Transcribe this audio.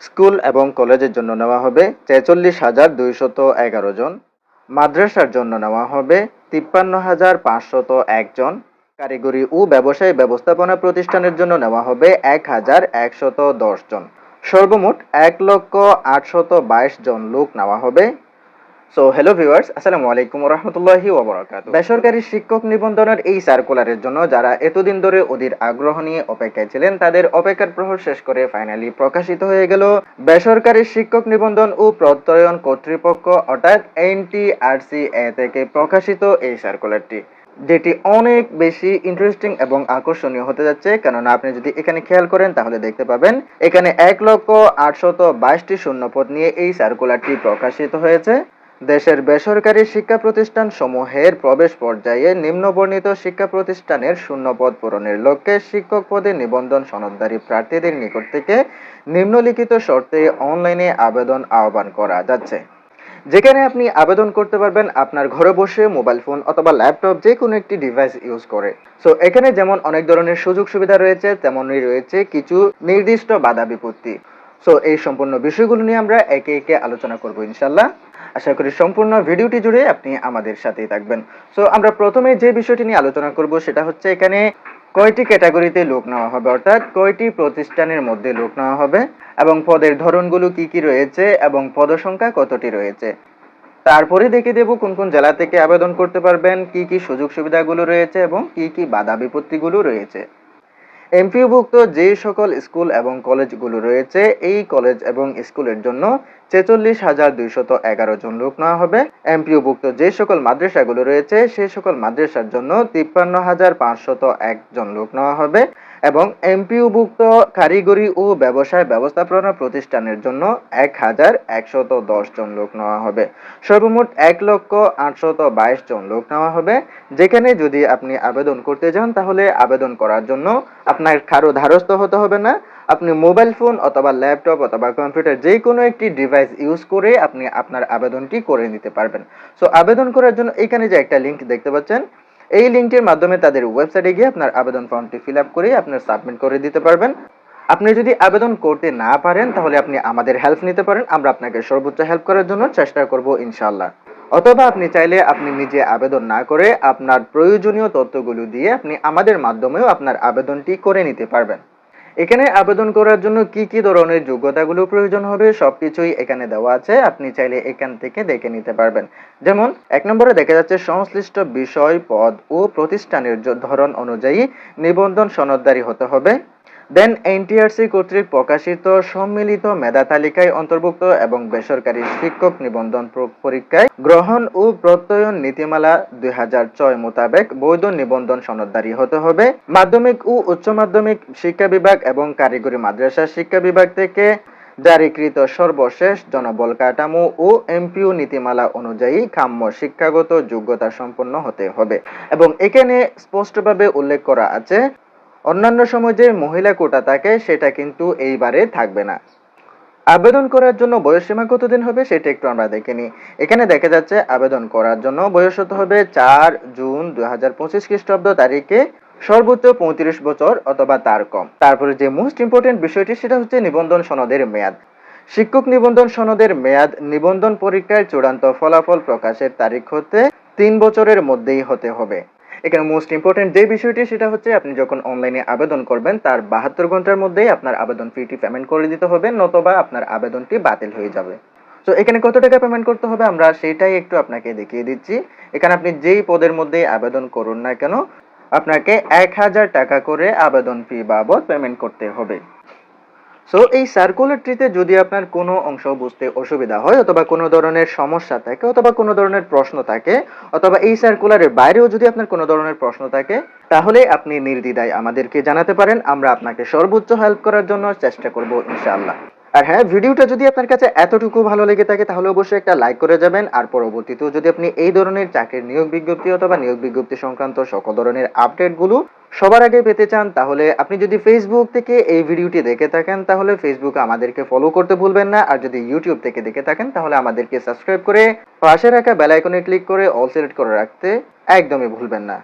School এবং কলেজের জন্য নেওয়া হবে ছেচল্লিশ হাজার দুইশত এগারো জন। মাদ্রাসার জন্য নেওয়া হবে তিপ্পান্ন হাজার পাঁচশত একজন কারিগরি ও ব্যবসায়ী ব্যবস্থাপনা প্রতিষ্ঠানের জন্য নেওয়া হবে এক হাজার একশত দশ জন। সর্বমোট এক লক্ষ আটশত বাইশ জন লোক নেওয়া হবে। সো হ্যালো ভিউয়ার্স আসসালামু আলাইকুম রহমতুল্লাহি ওবরাকাত বেসরকারি শিক্ষক নিবন্ধনের এই সার্কুলারের জন্য যারা এতদিন ধরে অধীর আগ্রহ নিয়ে অপেক্ষায় ছিলেন, তাদের অপেক্ষার প্রহর শেষ করে ফাইনালি প্রকাশিত হয়ে গেল বেসরকারি শিক্ষক নিবন্ধন ও প্রত্যয়ন কর্তৃপক্ষ, অর্থাৎ এনটিআরসি এ থেকে প্রকাশিত এই সার্কুলারটি যেটি অনেক বেশি ইন্টারেস্টিং এবং আকর্ষণীয় হতে যাচ্ছে। কেননা, আপনি যদি এখানে খেয়াল করেন, তাহলে দেখতে পাবেন এখানে এক লক্ষ আটশত বাইশটি শূন্যপদ নিয়ে এই সার্কুলারটি প্রকাশিত হয়েছে। দেশের বেসরকারি শিক্ষা প্রতিষ্ঠান সমূহের প্রবেশ পর্যায়ে নিম্নবর্ণিত শিক্ষা প্রতিষ্ঠানের শূন্যপদ পূরণের লক্ষ্যে শিক্ষক পদে নিবন্ধন সনদধারী প্রার্থীদের নিকট থেকে নিম্নলিখিত শর্তে অনলাইনে আবেদন আহ্বান করা যাচ্ছে। যেখানে আপনি আবেদন করতে পারবেন আপনার ঘরে বসে মোবাইল ফোন অথবা ল্যাপটপ যে কোনো একটি ডিভাইস ইউজ করে। সো, এখানে যেমন অনেক ধরনের সুযোগ সুবিধা রয়েছে, তেমনই রয়েছে কিছু নির্দিষ্ট বাধা বিপত্তি। সো এই সম্পূর্ণ বিষয়গুলো নিয়ে আমরা একে একে আলোচনা করব ইনশাল্লাহ আশা করি সম্পূর্ণ ভিডিওটি জুড়ে আপনি আমাদের সাথেই থাকবেন। সো আমরা প্রথমে যে বিষয়টি নিয়ে আলোচনা করব সেটা হচ্ছে এখানে কয়টি ক্যাটাগরিতে লোক নেওয়া হবে? অর্থাৎ কয়টি প্রতিষ্ঠানের মধ্যে লোক নেওয়া হবে? এবং পদের ধরনগুলো কি কি রয়েছে? এবং পদসংখ্যা কতটি রয়েছে? তারপরে দেখে দেব কোন কোন জেলা থেকে আবেদন করতে পারবেন, কি কি সুযোগ সুবিধাগুলো রয়েছে এবং কি কি বাধা বিপত্তিগুলো রয়েছে। এমপিওভুক্ত যে সকল স্কুল এবং কলেজগুলো রয়েছে এই কলেজ এবং স্কুলের জন্য ছেচল্লিশ হাজার দুইশত এগারো জন লোক নেওয়া হবে। এমপিওভুক্ত যে সকল মাদ্রাসাগুলো রয়েছে সেই সকল মাদ্রাসার জন্য তিপ্পান্ন হাজার পাঁচশত একজন লোক নেওয়া হবে এবং এমপিওভুক্ত কারিগরি ও ব্যবসায় ব্যবস্থাপনা প্রতিষ্ঠানের জন্য এক হাজার একশত দশ জন লোক নেওয়া হবে। সর্বমোট এক লক্ষ আটশত বাইশ জন লোক নেওয়া হবে। যেখানে যদি আপনি আবেদন করতে যান তাহলে আবেদন করার জন্য আপনার কারও ধারস্থ হতে হবে না। আপনি মোবাইল ফোন অথবা ল্যাপটপ অথবা কম্পিউটার যে কোনো একটি ডিভাইস ইউজ করে আপনি আপনার আবেদনটি করে নিতে পারবেন। সো আবেদন করার জন্য এখানে যে একটা লিঙ্ক দেখতে পাচ্ছেন, এই লিঙ্কটির মাধ্যমে তাদের ওয়েবসাইটে গিয়ে আপনার আবেদন ফর্মটি ফিল আপ করে আপনার সাবমিট করে দিতে পারবেন। আপনি যদি আবেদন করতে না পারেন, তাহলে আপনি আমাদের হেল্প নিতে পারেন। আমরা আপনাকে সর্বোচ্চ হেল্প করার জন্য চেষ্টা করব ইনশাল্লাহ অথবা আপনি চাইলে আপনি নিজে আবেদন না করে আপনার প্রয়োজনীয় তথ্যগুলো দিয়ে আপনি আমাদের মাধ্যমেও আপনার আবেদনটি করে নিতে পারবেন। এখানে আবেদন করার জন্য কি কি ধরনের যোগ্যতাগুলো প্রয়োজন হবে, সবকিছুই এখানে দেওয়া আছে। আপনি চাইলে এখান থেকে দেখে নিতে পারবেন। যেমন, এক নম্বরে দেখা যাচ্ছে সংশ্লিষ্ট বিষয়, পদ ও প্রতিষ্ঠানের ধরন অনুযায়ী নিবন্ধন সনদদারি হতে হবে। দেন এনটিআরসি কর্তৃক প্রকাশিত সম্মিলিত মেধা তালিকায় অন্তর্ভুক্ত এবং বেসরকারি শিক্ষক নিবন্ধন পরীক্ষায় গ্রহণ ও প্রত্যয়ন নীতিমালা দুই মোতাবেক বৈধ নিবন্ধন সনদদারি হতে হবে। মাধ্যমিক ও উচ্চ মাধ্যমিক শিক্ষা বিভাগ এবং কারিগরি মাদ্রাসা শিক্ষা বিভাগ থেকে জারিকৃত সর্বশেষ জনবল কাঠামো ও এমপিও নীতিমালা অনুযায়ী কাম্য শিক্ষাগত যোগ্যতা সম্পন্ন হতে হবে। এবং এখানে স্পষ্টভাবে উল্লেখ করা আছে অন্যান্য সময় যে মহিলা কোটা থাকে, সেটা কিন্তু এইবারে থাকবে না। আবেদন করার জন্য বয়সসীমা কতদিন হবে, সেটা একটু আমরা দেখে নিই। এখানে দেখা যাচ্ছে আবেদন করার জন্য বয়স হতে হবে? চার জুন দুই হাজার পঁচিশ খ্রিস্টাব্দ তারিখে সর্বোচ্চ পঁয়ত্রিশ বছর অথবা তার কম। তারপরে যে মোস্ট ইম্পর্টেন্ট বিষয়টি, সেটা হচ্ছে নিবন্ধন সনদের মেয়াদ। শিক্ষক নিবন্ধন সনদের মেয়াদ নিবন্ধন পরীক্ষার চূড়ান্ত ফলাফল প্রকাশের তারিখ হতে তিন বছরের মধ্যেই হতে হবে। এখানে মোস্ট ইম্পর্টেন্ট যে বিষয়টি, সেটা হচ্ছে আপনি যখন অনলাইনে আবেদন করবেন, তার বাহাত্তর ঘণ্টার মধ্যেই আপনার আবেদন ফিটি পেমেন্ট করে দিতে হবে, নতবা আপনার আবেদনটি বাতিল হয়ে যাবে। তো এখানে কত টাকা পেমেন্ট করতে হবে? আমরা সেটাই একটু আপনাকে দেখিয়ে দিচ্ছি। এখানে আপনি যেই পদের মধ্যেই আবেদন করুন না কেন, আপনাকে এক হাজার টাকা করে আবেদন ফি বাবদ পেমেন্ট করতে হবে। সো এই সার্কুলার ট্রিতে যদি আপনার কোনো অংশ বুঝতে অসুবিধা হয়, অথবা কোনো ধরনের সমস্যা থাকে, অথবা কোনো ধরনের প্রশ্ন থাকে, অথবা এই সার্কুলারের বাইরেও যদি আপনার কোনো ধরনের প্রশ্ন থাকে, তাহলে আপনি নির্দ্বিধায় আমাদেরকে জানাতে পারেন। আমরা আপনাকে সর্বোচ্চ হেল্প করার জন্য চেষ্টা করব ইনশাআল্লাহ। আর হ্যাঁ ভিডিওটা যদি আপনার কাছে এতটুকু ভালো লেগে থাকে, তাহলে অবশ্যই একটা লাইক করে যাবেন। আর পরবর্তীতেও যদি আপনি এই ধরনের চাকরির নিয়োগ বিজ্ঞপ্তি অথবা নিয়োগ বিজ্ঞপ্তি সংক্রান্ত সকল ধরনের আপডেটগুলো সবার আগে পেতে চান, তাহলে আপনি যদি ফেসবুক থেকে এই ভিডিওটি দেখে থাকেন, তাহলে ফেসবুকে আমাদেরকে ফলো করতে ভুলবেন না। আর যদি ইউটিউব থেকে দেখে থাকেন, তাহলে আমাদেরকে সাবস্ক্রাইব করে পাশে রাখা বেল আইকনে ক্লিক করে অল সিলেক্ট করে রাখতে একদমই ভুলবেন না।